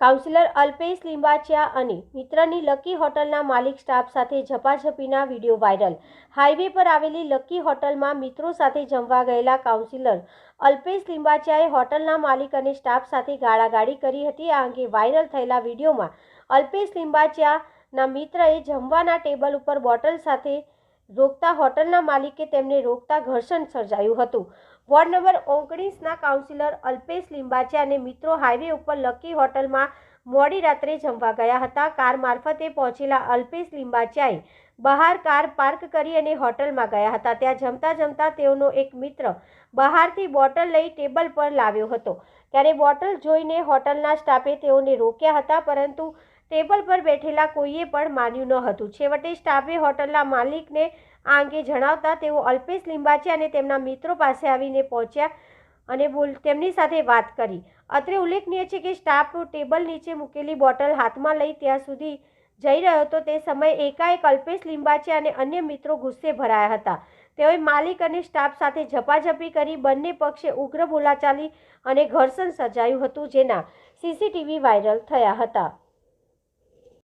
Councillor Alpesh Limbachiya અને મિત્રની lucky હોટલના માલિક સ્ટાફ સાથે ઝપાઝપીના વીડિયો વાયરલ. હાઈવે પર આવેલી લકી હોટલમાં મિત્રો સાથે જમવા ગયેલા કાઉન્સિલર અલ્પેશ લિંબાચિયાએ હોટલના માલિક અને સ્ટાફ સાથે ગાળાગાળી કરી હતી. આ અંગે વાયરલ થયેલા વિડીયોમાં અલ્પેશ લિંબાચિયાના મિત્રએ જમવાના ટેબલ ઉપર બોટલ સાથે રોકતા હોટલના માલિકે તેમને રોકતા ઘર્ષણ સર્જાયું હતું. વોર્ડ નંબર ઓગણીસના કાઉન્સિલર અલ્પેશ લિંબાચિયા અને મિત્રો હાઈવે ઉપર લકી હોટલમાં મોડી રાત્રે જમવા ગયા હતા. કાર મારફતે પહોંચેલા અલ્પેશ લિંબાચિયાએ બહાર કાર પાર્ક કરી અને હોટલમાં ગયા હતા. ત્યાં જમતા જમતા તેઓનો એક મિત્ર બહારથી બોટલ લઈ ટેબલ પર લાવ્યો હતો. ત્યારે બોટલ જોઈને હોટલના સ્ટાફે તેઓને રોક્યા હતા, પરંતુ ટેબલ પર બેઠેલા કોઈએ પણ માન્યું ન હતું. છેવટે સ્ટાફે હોટલના માલિકને આ અંગે જણાવતા તેઓ અલ્પેશ લિંબાચી અને તેમના મિત્રો પાસે આવીને પહોંચ્યા અને બોલ, તેમની સાથે વાત કરી. અત્રે ઉલ્લેખનીય છે કે સ્ટાફ ટેબલ નીચે મૂકેલી બોટલ હાથમાં લઈ ત્યાં સુધી જઈ રહ્યો હતો. તે સમયે એકાએક અલ્પેશ લિંબાચિયા અને અન્ય મિત્રો ગુસ્સે ભરાયા હતા. તેઓએ માલિક અને સ્ટાફ સાથે ઝપાઝપી કરી બંને પક્ષે ઉગ્ર બોલાચાલી અને ઘર્ષણ સર્જાયું હતું, જેના સીસીટીવી વાયરલ થયા હતા.